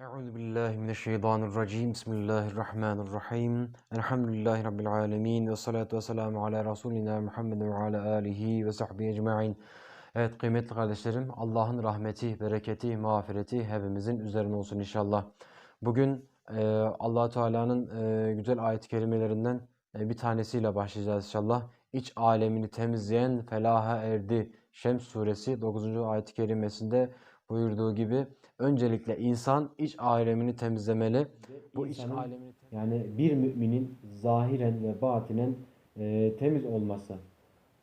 Euzu billahi mineşşeytanirracim. Bismillahirrahmanirrahim. Elhamdülillahi rabbil alamin ve salatu vesselamü ala rasulina Muhammed ve ala alihi ve sahbihi ecmaîn. Evet kıymetli kardeşlerim, Allah'ın rahmeti, bereketi, mağfireti hepimizin üzerine olsun inşallah. Bugün e, Allah Teala'nın e, güzel ayet-i kerimelerinden e, bir tanesiyle başlayacağız inşallah. İç alemini temizleyen felaha erdi. Şems suresi 9. ayet-i kerimesinde buyurduğu gibi öncelikle insan iç alemini temizlemeli. Bu iç İnsanın, alemini yani bir müminin zahiren ve batinen e, temiz olması.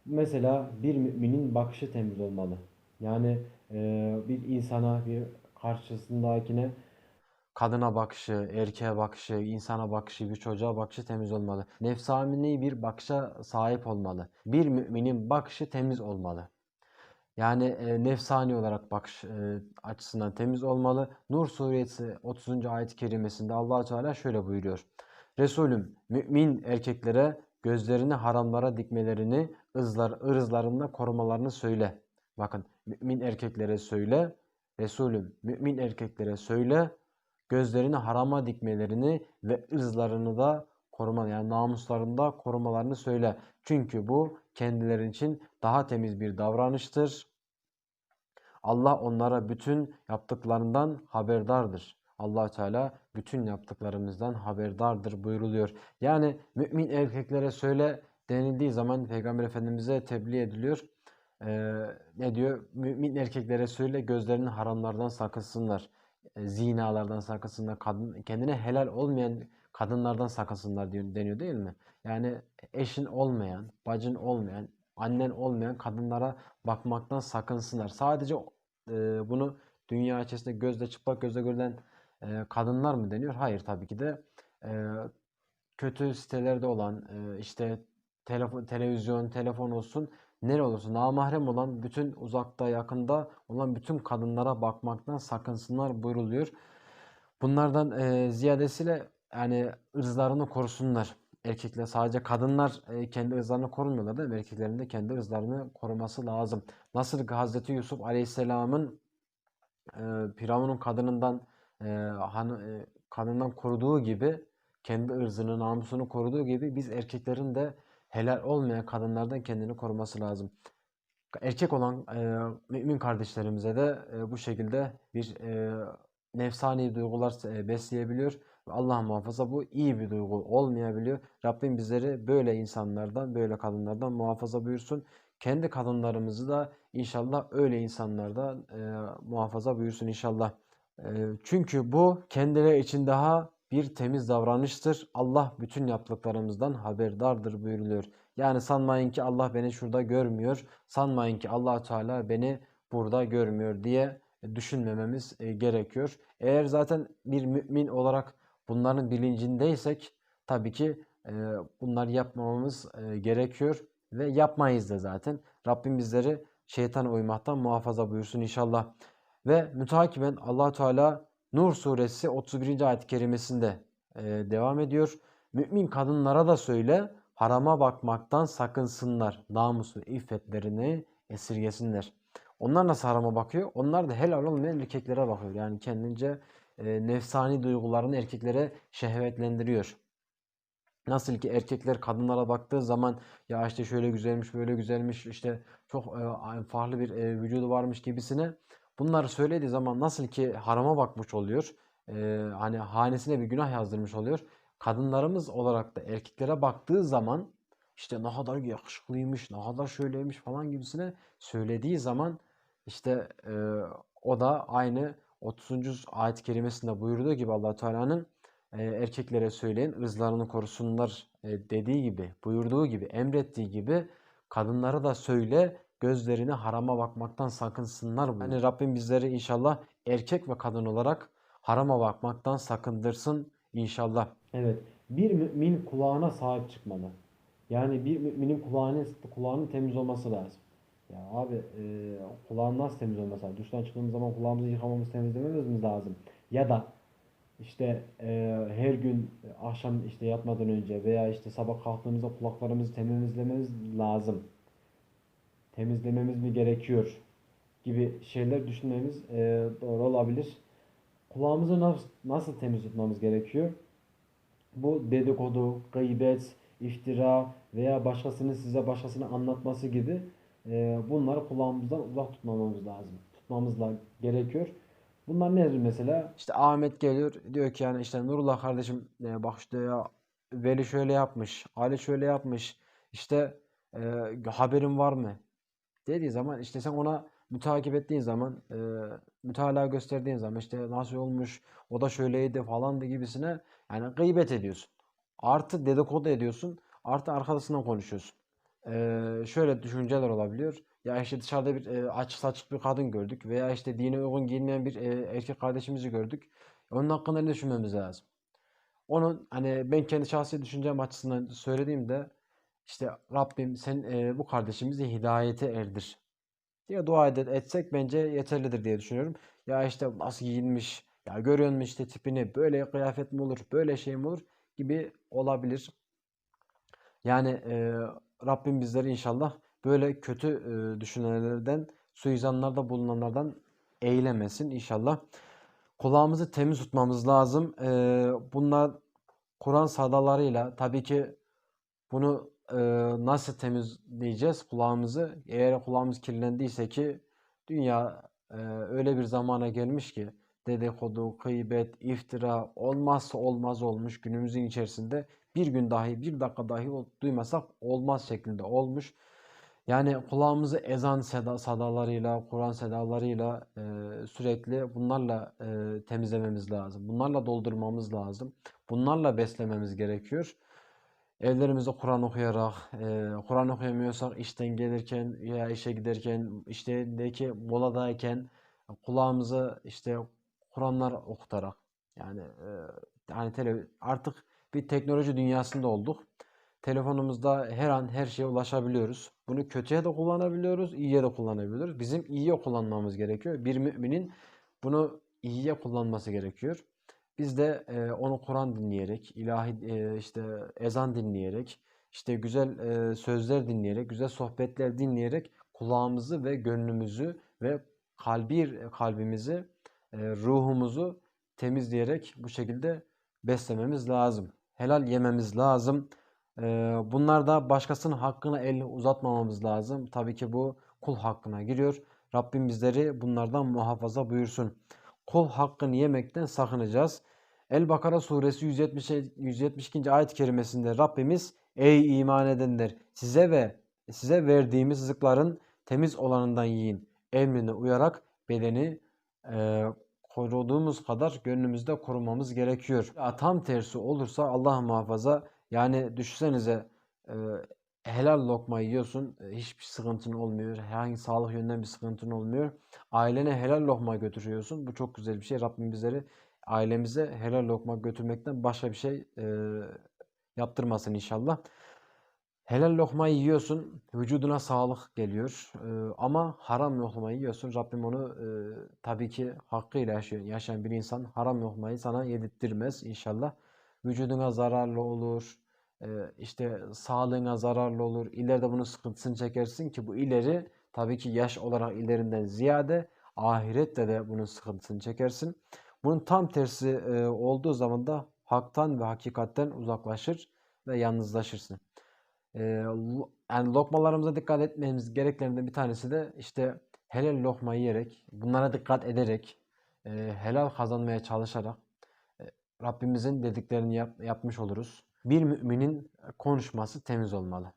Mesela bir müminin bakışı temiz olmalı. Yani e, bir insana, bir karşısındakine kadına bakışı, erkeğe bakışı, insana bakışı, bir çocuğa bakışı temiz olmalı. Nefsani bir bakışa sahip olmalı. Bir müminin bakışı temiz olmalı. Yani e, nefsani olarak bakış e, açısından temiz olmalı. Nur suresi 30. ayet-i kerimesinde Allah Teala şöyle buyuruyor. Resulüm mümin erkeklere gözlerini haramlara dikmelerini, ızlar, ırzlarında korumalarını söyle. Bakın mümin erkeklere söyle. Resulüm mümin erkeklere söyle. Gözlerini harama dikmelerini ve ırzlarını da koruma yani namuslarında korumalarını söyle. Çünkü bu kendileri için daha temiz bir davranıştır. Allah onlara bütün yaptıklarından haberdardır. allah Teala bütün yaptıklarımızdan haberdardır buyuruluyor. Yani mümin erkeklere söyle denildiği zaman Peygamber Efendimiz'e tebliğ ediliyor. Ee, ne diyor? Mümin erkeklere söyle gözlerini haramlardan sakınsınlar. E, zinalardan sakınsınlar. Kadın, kendine helal olmayan kadınlardan sakınsınlar deniyor değil mi? Yani eşin olmayan, bacın olmayan, annen olmayan kadınlara bakmaktan sakınsınlar. Sadece e, bunu dünya içerisinde gözle çıplak gözle görülen e, kadınlar mı deniyor? Hayır tabii ki de e, kötü sitelerde olan e, işte telefon, televizyon, telefon olsun nere olursa namahrem olan bütün uzakta yakında olan bütün kadınlara bakmaktan sakınsınlar buyruluyor. Bunlardan e, ziyadesiyle yani ırzlarını korusunlar. Erkekler sadece kadınlar e, kendi ırzlarını korumuyorlar değil mi? Erkeklerin de kendi ırzlarını koruması lazım. Nasıl ki Hazreti Yusuf Aleyhisselam'ın e, Firavun'un kadınından e, han, e, kadından koruduğu gibi kendi ırzını, namusunu koruduğu gibi biz erkeklerin de helal olmayan kadınlardan kendini koruması lazım. Erkek olan e, mümin kardeşlerimize de e, bu şekilde bir e, nefsani duygular e, besleyebiliyor. Allah muhafaza bu iyi bir duygu olmayabiliyor. Rabbim bizleri böyle insanlardan, böyle kadınlardan muhafaza buyursun. Kendi kadınlarımızı da inşallah öyle insanlardan e, muhafaza buyursun inşallah. E, çünkü bu kendileri için daha bir temiz davranıştır. Allah bütün yaptıklarımızdan haberdardır buyuruluyor. Yani sanmayın ki Allah beni şurada görmüyor. Sanmayın ki allah Teala beni burada görmüyor diye düşünmememiz e, gerekiyor. Eğer zaten bir mümin olarak bunların bilincindeysek tabii ki e, bunları yapmamamız e, gerekiyor ve yapmayız da zaten. Rabbim bizleri şeytan uymaktan muhafaza buyursun inşallah. Ve mütakiben allah Teala Nur suresi 31. ayet-i kerimesinde e, devam ediyor. Mümin kadınlara da söyle harama bakmaktan sakınsınlar. Namusu, iffetlerini esirgesinler. Onlar nasıl harama bakıyor? Onlar da helal olmayan erkeklere bakıyor. Yani kendince e, nefsani duygularını erkeklere şehvetlendiriyor. Nasıl ki erkekler kadınlara baktığı zaman ya işte şöyle güzelmiş, böyle güzelmiş, işte çok e, farklı bir e, vücudu varmış gibisine bunları söylediği zaman nasıl ki harama bakmış oluyor. E, hani hanesine bir günah yazdırmış oluyor. Kadınlarımız olarak da erkeklere baktığı zaman işte ne kadar yakışıklıymış, ne kadar şöyleymiş falan gibisine söylediği zaman işte e, o da aynı 30. ayet kelimesinde buyurduğu gibi allah Teala'nın e, erkeklere söyleyin ırzlarını korusunlar e, dediği gibi, buyurduğu gibi, emrettiği gibi kadınlara da söyle gözlerini harama bakmaktan sakınsınlar. Buyuruyor. Yani Rabbim bizleri inşallah erkek ve kadın olarak harama bakmaktan sakındırsın inşallah. Evet. Bir mümin kulağına sahip çıkmalı. Yani bir müminin kulağının, kulağının temiz olması lazım. Ya abi e, kulağın nasıl temiz olması lazım? Duştan çıktığımız zaman kulağımızı yıkamamız, temizlememiz mi lazım? Ya da işte e, her gün akşam işte yatmadan önce veya işte sabah kalktığımızda kulaklarımızı temizlememiz lazım. Temizlememiz mi gerekiyor gibi şeyler düşünmemiz e, doğru olabilir. kulağımızı nasıl, nasıl temiz tutmamız gerekiyor? Bu dedikodu, gıybet, iftira veya başkasının size başkasını anlatması gibi e, bunları kulağımızdan uzak tutmamamız lazım. Tutmamız gerekiyor. Bunlar nedir mesela? İşte Ahmet geliyor diyor ki yani işte Nurullah kardeşim e, bak işte ya Veli şöyle yapmış, Ali şöyle yapmış. İşte e, haberin var mı? Dediği zaman işte sen ona mütakip ettiğin zaman e, mütalaa gösterdiğin zaman işte nasıl olmuş o da şöyleydi falan da gibisine yani gıybet ediyorsun. Artı dedikodu ediyorsun. Artı arkasından konuşuyorsun. E, şöyle düşünceler olabiliyor. Ya işte dışarıda bir e, açık saçık bir kadın gördük veya işte dine uygun giyinmeyen bir e, erkek kardeşimizi gördük. Onun hakkında ne düşünmemiz lazım? Onun hani ben kendi şahsi düşüncem açısından söylediğimde işte Rabbim sen e, bu kardeşimizi hidayete erdir diye dua ed- etsek bence yeterlidir diye düşünüyorum. Ya işte nasıl giyinmiş, ya görüyor musun işte tipini, böyle kıyafet mi olur, böyle şey mi olur gibi olabilir. Yani e, Rabbim bizleri inşallah böyle kötü e, düşünenlerden, suizanlarda bulunanlardan eylemesin inşallah. Kulağımızı temiz tutmamız lazım. Bunlar Kur'an sadalarıyla tabii ki bunu nasıl temizleyeceğiz kulağımızı? Eğer kulağımız kirlendiyse ki dünya öyle bir zamana gelmiş ki dedikodu, gıybet, iftira olmazsa olmaz olmuş günümüzün içerisinde bir gün dahi bir dakika dahi duymasak olmaz şeklinde olmuş. Yani kulağımızı ezan seda, sadalarıyla, Kur'an sedalarıyla e, sürekli bunlarla e, temizlememiz lazım. Bunlarla doldurmamız lazım. Bunlarla beslememiz gerekiyor. Evlerimizde Kur'an okuyarak, e, Kur'an okuyamıyorsak işten gelirken veya işe giderken, işteki moladayken kulağımızı işte Kur'anlar okutarak yani e, yani tele, artık bir teknoloji dünyasında olduk. Telefonumuzda her an her şeye ulaşabiliyoruz. Bunu kötüye de kullanabiliyoruz, iyiye de kullanabiliyoruz. Bizim iyiye kullanmamız gerekiyor. Bir müminin bunu iyiye kullanması gerekiyor. Biz de e, onu Kur'an dinleyerek, ilahi e, işte ezan dinleyerek, işte güzel e, sözler dinleyerek, güzel sohbetler dinleyerek kulağımızı ve gönlümüzü ve kalbi kalbimizi, e, ruhumuzu temizleyerek bu şekilde beslememiz lazım. Helal yememiz lazım. Bunlar da başkasının hakkına el uzatmamamız lazım. Tabii ki bu kul hakkına giriyor. Rabbim bizleri bunlardan muhafaza buyursun kul hakkını yemekten sakınacağız. El-Bakara suresi 170, 172. ayet-i kerimesinde Rabbimiz Ey iman edenler size ve size verdiğimiz rızıkların temiz olanından yiyin. Emrine uyarak bedeni e, koruduğumuz kadar gönlümüzde korumamız gerekiyor. Tam tersi olursa Allah muhafaza yani düşünsenize e, helal lokma yiyorsun e, hiçbir sıkıntın olmuyor. Herhangi sağlık yönünden bir sıkıntın olmuyor. Ailene helal lokma götürüyorsun. Bu çok güzel bir şey. Rabbim bizleri ailemize helal lokma götürmekten başka bir şey e, yaptırmasın inşallah. Helal lokmayı yiyorsun, vücuduna sağlık geliyor. E, ama haram lokmayı yiyorsun. Rabbim onu e, tabii ki hakkıyla yaşıyor, yaşayan bir insan haram lokmayı sana yedirttirmez inşallah. Vücuduna zararlı olur, e, işte sağlığına zararlı olur. İleride bunun sıkıntısını çekersin ki bu ileri tabii ki yaş olarak ilerinden ziyade ahirette de bunun sıkıntısını çekersin. Bunun tam tersi e, olduğu zaman da haktan ve hakikatten uzaklaşır ve yalnızlaşırsın. E, lo- yani lokmalarımıza dikkat etmemiz gereklerinden bir tanesi de işte helal lokma yiyerek, bunlara dikkat ederek, e, helal kazanmaya çalışarak e, Rabbimizin dediklerini yap- yapmış oluruz. Bir müminin konuşması temiz olmalı.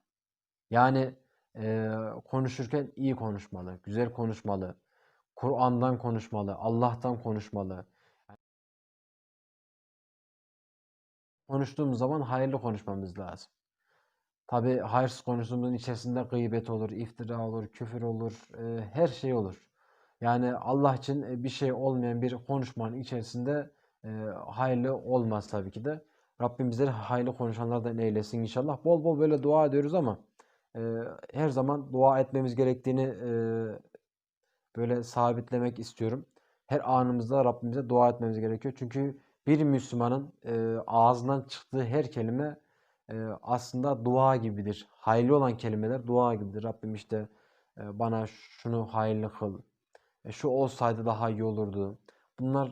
Yani e, konuşurken iyi konuşmalı, güzel konuşmalı, Kur'an'dan konuşmalı, Allah'tan konuşmalı. Konuştuğumuz zaman hayırlı konuşmamız lazım. Tabii hayırsız konuştuğumuzun içerisinde gıybet olur, iftira olur, küfür olur, e, her şey olur. Yani Allah için e, bir şey olmayan bir konuşmanın içerisinde e, hayırlı olmaz tabii ki de. Rabbim bizleri hayırlı konuşanlardan eylesin inşallah. Bol bol böyle dua ediyoruz ama e, her zaman dua etmemiz gerektiğini e, böyle sabitlemek istiyorum. Her anımızda Rabbimize dua etmemiz gerekiyor. Çünkü bir Müslümanın e, ağzından çıktığı her kelime aslında dua gibidir. Hayırlı olan kelimeler dua gibidir. Rabbim işte bana şunu hayırlı kıl. E, şu olsaydı daha iyi olurdu. bunlar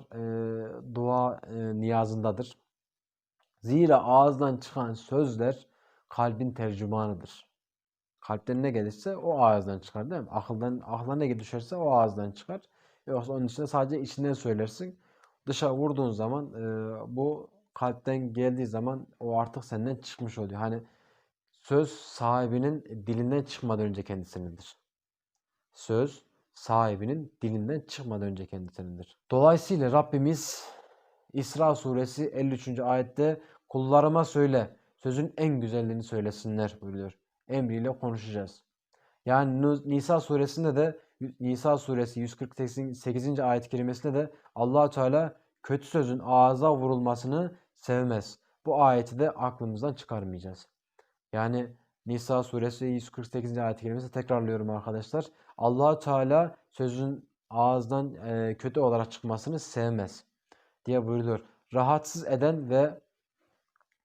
dua niyazındadır. Zira ağızdan çıkan sözler kalbin tercümanıdır. Kalpten ne gelirse o ağızdan çıkar değil mi? Akıldan aklına ne düşerse o ağızdan çıkar. Yoksa onun dışında sadece içinden söylersin. Dışa vurduğun zaman bu kalpten geldiği zaman o artık senden çıkmış oluyor. Hani söz sahibinin dilinden çıkmadan önce kendisinindir. Söz sahibinin dilinden çıkmadan önce kendisinindir. Dolayısıyla Rabbimiz İsra suresi 53. ayette kullarıma söyle sözün en güzelliğini söylesinler buyuruyor. Emriyle konuşacağız. Yani Nisa suresinde de Nisa suresi 148. ayet kerimesinde de allah Teala kötü sözün ağza vurulmasını sevmez. Bu ayeti de aklımızdan çıkarmayacağız. Yani Nisa suresi 148. ayet kerimesi tekrarlıyorum arkadaşlar. allah Teala sözün ağızdan e, kötü olarak çıkmasını sevmez diye buyuruyor. Rahatsız eden ve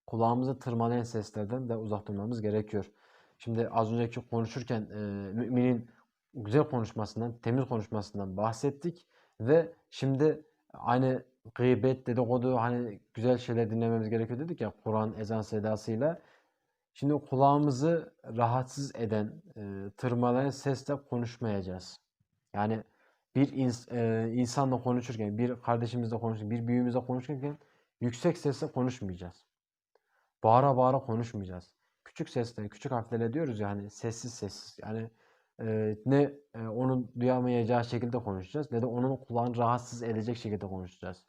kulağımızı tırmalayan seslerden de uzak durmamız gerekiyor. Şimdi az önceki konuşurken e, müminin güzel konuşmasından, temiz konuşmasından bahsettik ve şimdi aynı gıybet, dedikodu hani güzel şeyler dinlememiz gerekiyor dedik ya Kur'an ezan sedasıyla. Şimdi kulağımızı rahatsız eden, e, tırmalayan sesle konuşmayacağız. Yani bir ins- e, insanla konuşurken, bir kardeşimizle konuşurken, bir büyüğümüzle konuşurken yüksek sesle konuşmayacağız. Bağıra bağıra konuşmayacağız. Küçük sesle, küçük harflerle diyoruz ya hani sessiz sessiz. Yani e, ne e, onun duyamayacağı şekilde konuşacağız ne de onun kulağını rahatsız edecek şekilde konuşacağız.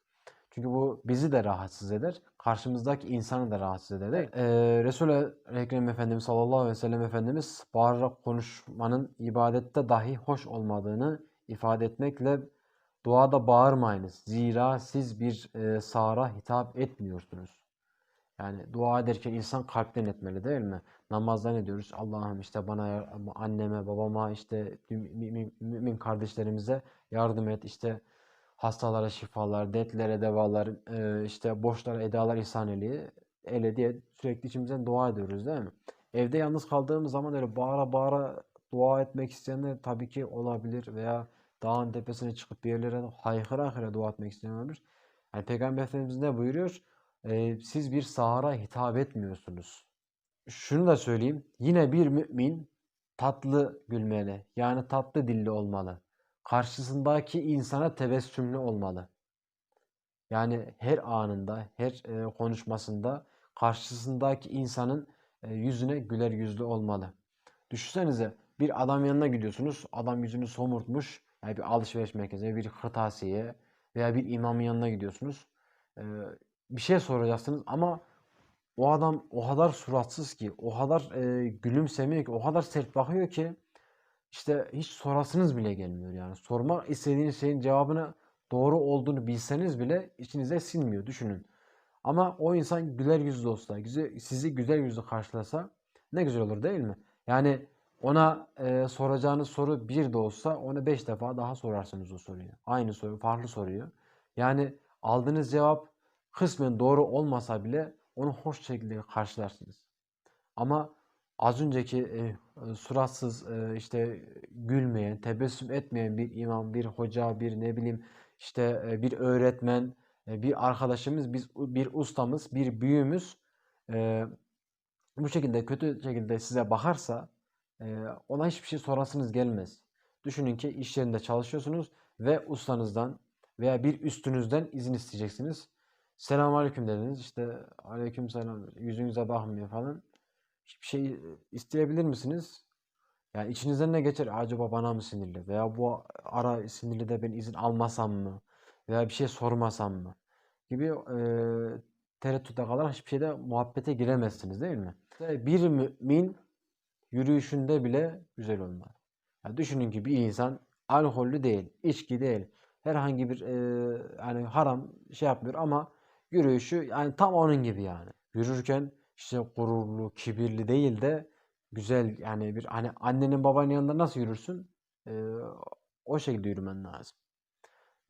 Çünkü bu bizi de rahatsız eder. Karşımızdaki insanı da rahatsız eder. Ee, Resul-i Ekrem Efendimiz sallallahu aleyhi ve sellem Efendimiz bağırarak konuşmanın ibadette dahi hoş olmadığını ifade etmekle duada bağırmayınız. Zira siz bir e, sağra hitap etmiyorsunuz. Yani dua ederken insan kalpten etmeli değil mi? Namazda ne diyoruz? Allah'ım işte bana, anneme, babama, işte mümin kardeşlerimize yardım et. İşte hastalara şifalar, dertlere devalar, e, işte borçlara edalar ihsan eyle, eyle diye sürekli içimizden dua ediyoruz değil mi? Evde yalnız kaldığımız zaman öyle bağıra bağıra dua etmek isteyenler tabii ki olabilir veya dağın tepesine çıkıp bir yerlere haykıra haykıra dua etmek isteyen olabilir. Yani Peygamber Efendimiz ne buyuruyor? Ee, siz bir sahara hitap etmiyorsunuz. Şunu da söyleyeyim. Yine bir mümin tatlı gülmeli. Yani tatlı dilli olmalı. Karşısındaki insana tebessümlü olmalı. Yani her anında, her e, konuşmasında karşısındaki insanın e, yüzüne güler yüzlü olmalı. Düşünsenize bir adam yanına gidiyorsunuz. Adam yüzünü somurtmuş. Yani bir alışveriş merkezine, bir kırtasiye veya bir imamın yanına gidiyorsunuz. Ee, bir şey soracaksınız ama o adam o kadar suratsız ki, o kadar e, gülümsemiyor ki, o kadar sert bakıyor ki işte hiç sorasınız bile gelmiyor yani. Sormak istediğiniz şeyin cevabını doğru olduğunu bilseniz bile içinize sinmiyor. Düşünün. Ama o insan güler yüzlü olsa, güzel, sizi güler yüzlü karşılasa ne güzel olur değil mi? Yani ona e, soracağınız soru bir de olsa ona beş defa daha sorarsınız o soruyu. Aynı soru, farklı soruyu. Yani aldığınız cevap kısmen doğru olmasa bile onu hoş şekilde karşılarsınız. Ama az önceki e, suratsız e, işte gülmeyen, tebessüm etmeyen bir imam, bir hoca, bir ne bileyim işte e, bir öğretmen, e, bir arkadaşımız, biz bir ustamız, bir büyüğümüz e, bu şekilde kötü şekilde size bakarsa e, ona hiçbir şey sorasınız gelmez. Düşünün ki iş yerinde çalışıyorsunuz ve ustanızdan veya bir üstünüzden izin isteyeceksiniz. Selamünaleyküm dediniz. İşte aleyküm selam. Yüzünüze bakmıyor falan. Hiçbir şey isteyebilir misiniz? Yani içinizden ne geçer? Acaba bana mı sinirli? Veya bu ara sinirli de ben izin almasam mı? Veya bir şey sormasam mı? Gibi e, tereddütte kalarak hiçbir şeyde muhabbete giremezsiniz değil mi? Bir mümin yürüyüşünde bile güzel olmalı. Yani düşünün ki bir insan alkollü değil, içki değil, herhangi bir e, yani haram şey yapmıyor ama yürüyüşü yani tam onun gibi yani. Yürürken işte gururlu, kibirli değil de güzel yani bir hani annenin babanın yanında nasıl yürürsün? E, o şekilde yürümen lazım.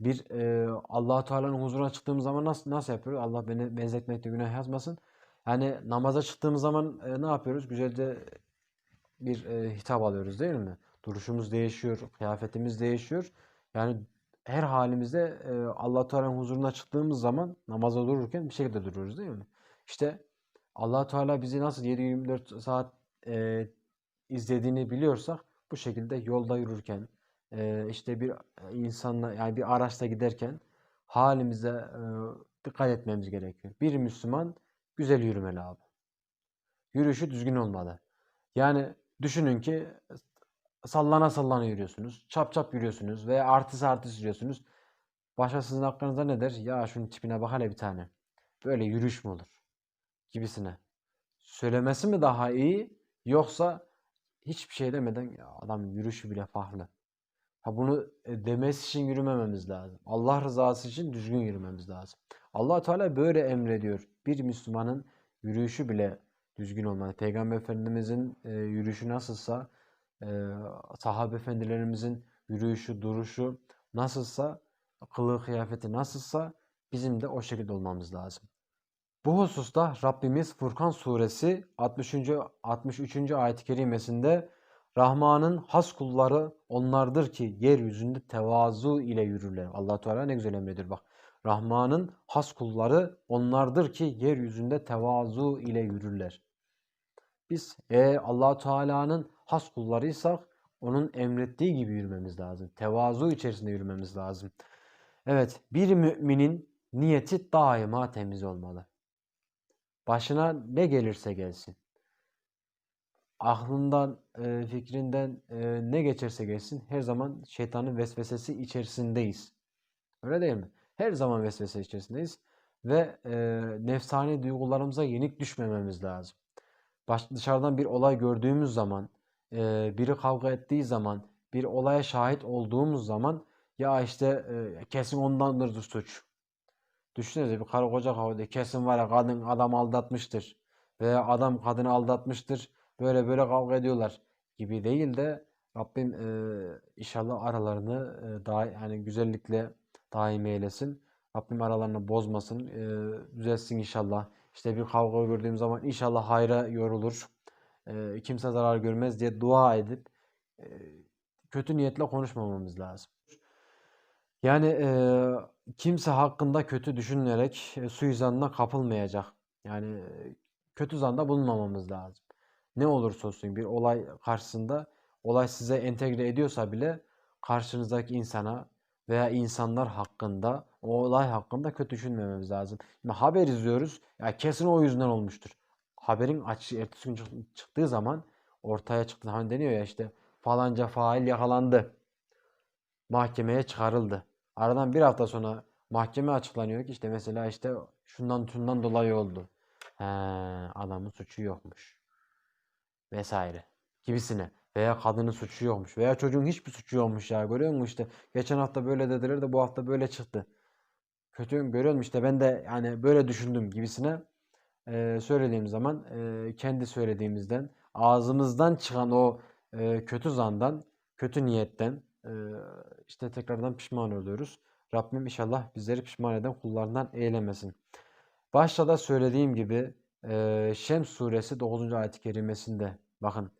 Bir e, Allah Teala'nın huzuruna çıktığımız zaman nasıl nasıl yapıyoruz? Allah beni benzetmekte günah yazmasın. Yani namaza çıktığımız zaman e, ne yapıyoruz? Güzelce bir e, hitap alıyoruz değil mi? Duruşumuz değişiyor, kıyafetimiz değişiyor. Yani her halimizde e, Allah Teala'nın huzuruna çıktığımız zaman namaza dururken bir şekilde duruyoruz değil mi? İşte Allah Teala bizi nasıl 7-24 saat e, izlediğini biliyorsak bu şekilde yolda yürürken e, işte bir insanla yani bir araçla giderken halimize e, dikkat etmemiz gerekiyor. Bir Müslüman güzel yürümeli abi. Yürüyüşü düzgün olmalı. Yani düşünün ki sallana sallana yürüyorsunuz. Çap çap yürüyorsunuz veya artist artist yürüyorsunuz. Başkasının hakkınızda ne der? Ya şunun tipine bak hele bir tane. Böyle yürüyüş mü olur? Gibisine. Söylemesi mi daha iyi yoksa hiçbir şey demeden ya adam yürüyüşü bile farklı. Ha bunu e, demesi için yürümememiz lazım. Allah rızası için düzgün yürümemiz lazım. Allah Teala böyle emrediyor. Bir Müslümanın yürüyüşü bile düzgün olmalı. Peygamber Efendimizin e, yürüyüşü nasılsa, e, sahabe efendilerimizin yürüyüşü, duruşu nasılsa, kılığı kıyafeti nasılsa bizim de o şekilde olmamız lazım. Bu hususta Rabbimiz Furkan suresi 60. 63. ayet-i kerimesinde Rahman'ın has kulları onlardır ki yeryüzünde tevazu ile yürürler. Allah Teala ne güzel emrediyor bak. Rahman'ın has kulları onlardır ki yeryüzünde tevazu ile yürürler. Biz e, Allah Teala'nın has kullarıysak onun emrettiği gibi yürümemiz lazım. Tevazu içerisinde yürümemiz lazım. Evet, bir müminin niyeti daima temiz olmalı. Başına ne gelirse gelsin. Aklından, fikrinden ne geçerse geçsin her zaman şeytanın vesvesesi içerisindeyiz. Öyle değil mi? Her zaman vesvese içerisindeyiz ve e, nefsani duygularımıza yenik düşmememiz lazım. Baş, dışarıdan bir olay gördüğümüz zaman, biri kavga ettiği zaman, bir olaya şahit olduğumuz zaman ya işte kesin ondandır suç. Düşünsenize bir karı koca kavga. Kesin var ya kadın adam aldatmıştır. Veya adam kadını aldatmıştır. Böyle böyle kavga ediyorlar gibi değil de Rabbim e, inşallah aralarını e, daha yani güzellikle daim eylesin. Rabbim aralarını bozmasın. E, düzelsin inşallah. İşte bir kavga gördüğüm zaman inşallah hayra yorulur. E, kimse zarar görmez diye dua edip e, kötü niyetle konuşmamamız lazım. Yani e, kimse hakkında kötü düşünerek e, suizanına kapılmayacak. Yani e, kötü zanda bulunmamamız lazım. Ne olursa olsun bir olay karşısında olay size entegre ediyorsa bile karşınızdaki insana veya insanlar hakkında o olay hakkında kötü düşünmememiz lazım. Şimdi haber izliyoruz. Ya kesin o yüzden olmuştur. Haberin açığı ertesi gün çık- çıktığı zaman ortaya çıktı. Hani deniyor ya işte falanca fail yakalandı. Mahkemeye çıkarıldı. Aradan bir hafta sonra mahkeme açıklanıyor ki işte mesela işte şundan şundan dolayı oldu. He, adamın suçu yokmuş. Vesaire gibisine. Veya kadının suçu yokmuş. Veya çocuğun hiçbir suçu yokmuş ya. Görüyor musun işte. Geçen hafta böyle dediler de bu hafta böyle çıktı. Kötü görüyor musun işte ben de yani böyle düşündüm gibisine e, söylediğim zaman e, kendi söylediğimizden ağzımızdan çıkan o e, kötü zandan, kötü niyetten işte tekrardan pişman oluyoruz. Rabbim inşallah bizleri pişman eden kullarından eylemesin. Başta da söylediğim gibi Şems suresi 9. ayet-i kerimesinde bakın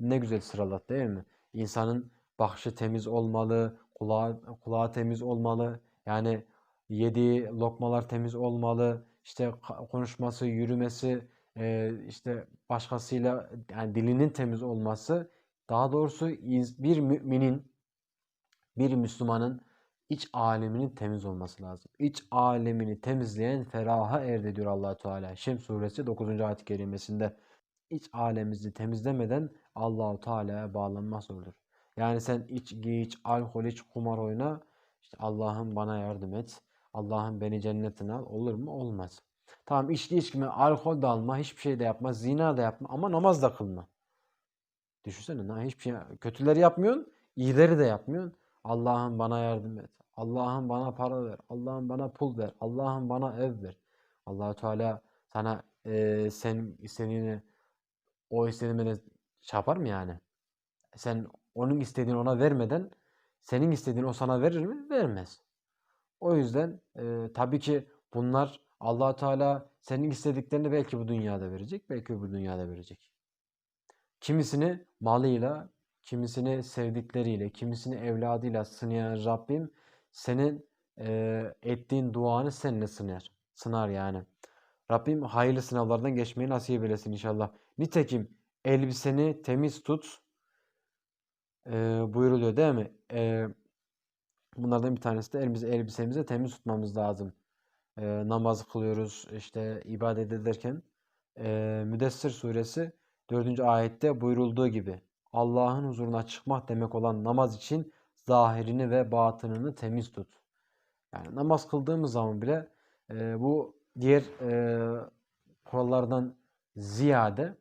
ne güzel sıraladı değil mi? İnsanın bakışı temiz olmalı, kulağı, kulağı temiz olmalı. Yani yediği lokmalar temiz olmalı. İşte konuşması, yürümesi, işte başkasıyla yani dilinin temiz olması. Daha doğrusu bir müminin, bir Müslümanın iç aleminin temiz olması lazım. İç alemini temizleyen feraha erdi diyor allah Teala. Şems suresi 9. ayet-i kerimesinde. İç alemimizi temizlemeden Allahu Teala'ya bağlanmaz olur. Yani sen iç, alkol iç, kumar oyna. İşte Allah'ım bana yardım et. Allah'ım beni cennetine al. Olur mu? Olmaz. Tamam içki içme, alkol da alma, hiçbir şey de yapma, zina da yapma ama namaz da kılma. Düşünsene hiçbir şey kötüleri yapmıyorsun, iyileri de yapmıyorsun. Allah'ım bana yardım et. Allah'ım bana para ver. Allah'ım bana pul ver. Allah'ım bana ev ver. Allahu Teala sana eee sen istediğini o istediğini şey yapar mı yani? Sen onun istediğini ona vermeden senin istediğini o sana verir mi? Vermez. O yüzden e, tabii ki bunlar allah Teala senin istediklerini belki bu dünyada verecek, belki öbür dünyada verecek. Kimisini malıyla, kimisini sevdikleriyle, kimisini evladıyla sınayan Rabbim senin eee, ettiğin duanı seninle sınar. Sınar yani. Rabbim hayırlı sınavlardan geçmeyi nasip eylesin inşallah. Nitekim elbiseni temiz tut eee, buyuruluyor değil mi? Eee, bunlardan bir tanesi de elimizi elbisemizi temiz tutmamız lazım. Eee, namaz kılıyoruz işte ibadet ederken eee Müddessir suresi 4. ayette buyurulduğu gibi Allah'ın huzuruna çıkmak demek olan namaz için zahirini ve batınını temiz tut. Yani namaz kıldığımız zaman bile eee, bu diğer eee, kurallardan ziyade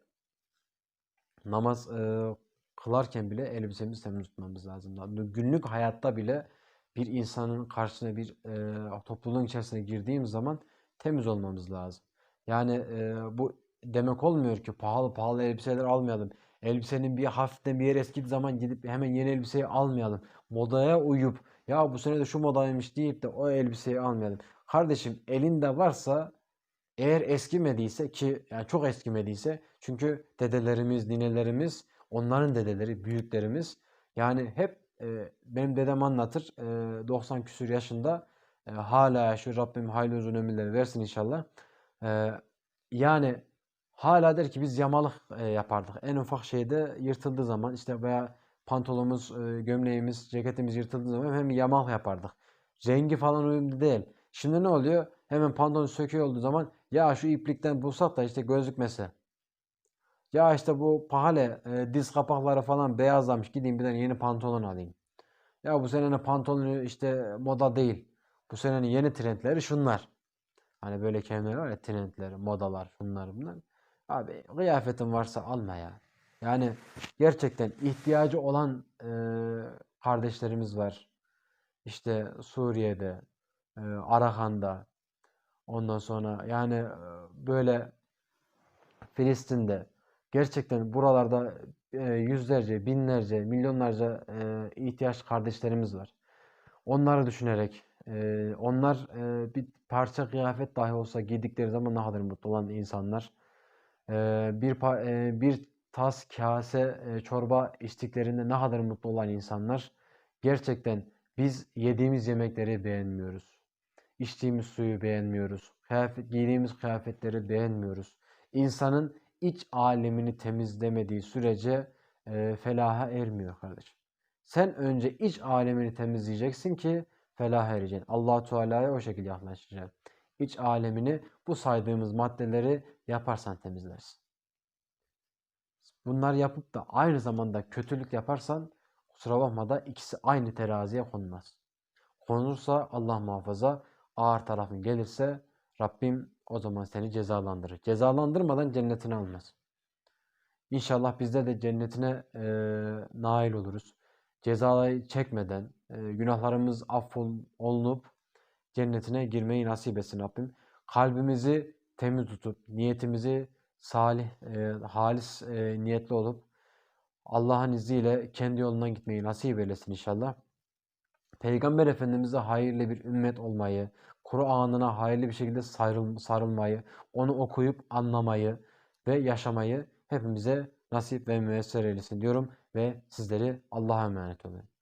namaz eee, kılarken bile elbisemizi temiz tutmamız lazım. Günlük hayatta bile bir insanın karşısına bir eee, topluluğun içerisine girdiğimiz zaman temiz olmamız lazım. Yani eee, bu demek olmuyor ki pahalı pahalı elbiseler almayalım. Elbisenin bir hafiften bir yere eskidiği zaman gidip hemen yeni elbiseyi almayalım. Modaya uyup ya bu sene de şu modaymış deyip de o elbiseyi almayalım. Kardeşim elinde varsa eğer eskimediyse ki yani çok eskimediyse çünkü dedelerimiz, ninelerimiz, onların dedeleri, büyüklerimiz yani hep e, benim dedem anlatır e, 90 küsur yaşında e, hala yaşıyor. Rabbim hayırlı uzun ömürler versin inşallah. E, yani hala der ki biz yamalık e, yapardık. En ufak şeyde yırtıldığı zaman işte veya pantolonumuz, e, gömleğimiz, ceketimiz yırtıldığı zaman hem yamal yapardık. Rengi falan uyumlu değil. Şimdi ne oluyor? Hemen pantolon söküyor olduğu zaman ya şu iplikten bulsak da işte gözükmese. Ya işte bu pahalı e, diz kapakları falan beyazlamış. Gideyim bir tane yeni pantolon alayım. Ya bu senenin pantolonu işte moda değil. Bu senenin yeni trendleri şunlar. Hani böyle kelimeler var ya trendler, modalar, şunlar bunlar. Abi kıyafetin varsa alma ya. Yani gerçekten ihtiyacı olan e, kardeşlerimiz var. İşte Suriye'de, e, Arakan'da, ondan sonra yani e, böyle Filistin'de gerçekten buralarda e, yüzlerce, binlerce, milyonlarca e, ihtiyaç kardeşlerimiz var. Onları düşünerek e, onlar e, bir parça kıyafet dahi olsa giydikleri zaman ne kadar mutlu olan insanlar. Bir bir tas kase çorba içtiklerinde ne kadar mutlu olan insanlar. Gerçekten biz yediğimiz yemekleri beğenmiyoruz. İçtiğimiz suyu beğenmiyoruz. Kıyafet, giydiğimiz kıyafetleri beğenmiyoruz. İnsanın iç alemini temizlemediği sürece e, felaha ermiyor kardeşim. Sen önce iç alemini temizleyeceksin ki felaha ereceksin. Allah Teala'ya o şekilde yaklaşacaksın. İç alemini bu saydığımız maddeleri yaparsan temizlersin. Bunlar yapıp da aynı zamanda kötülük yaparsan kusura bakma da ikisi aynı teraziye konmaz. Konulursa Allah muhafaza ağır tarafın gelirse Rabbim o zaman seni cezalandırır. Cezalandırmadan cennetine almaz. İnşallah bizler de cennetine e, nail oluruz. Cezayı çekmeden, e, günahlarımız affolunup cennetine girmeyi nasip etsin Rabbim. Kalbimizi temiz tutup, niyetimizi salih, e, halis e, niyetli olup Allah'ın izniyle kendi yolundan gitmeyi nasip eylesin inşallah. Peygamber Efendimiz'e hayırlı bir ümmet olmayı, Kur'an'ına hayırlı bir şekilde sarıl- sarılmayı, onu okuyup anlamayı ve yaşamayı hepimize nasip ve müyesser eylesin diyorum ve sizleri Allah'a emanet olun.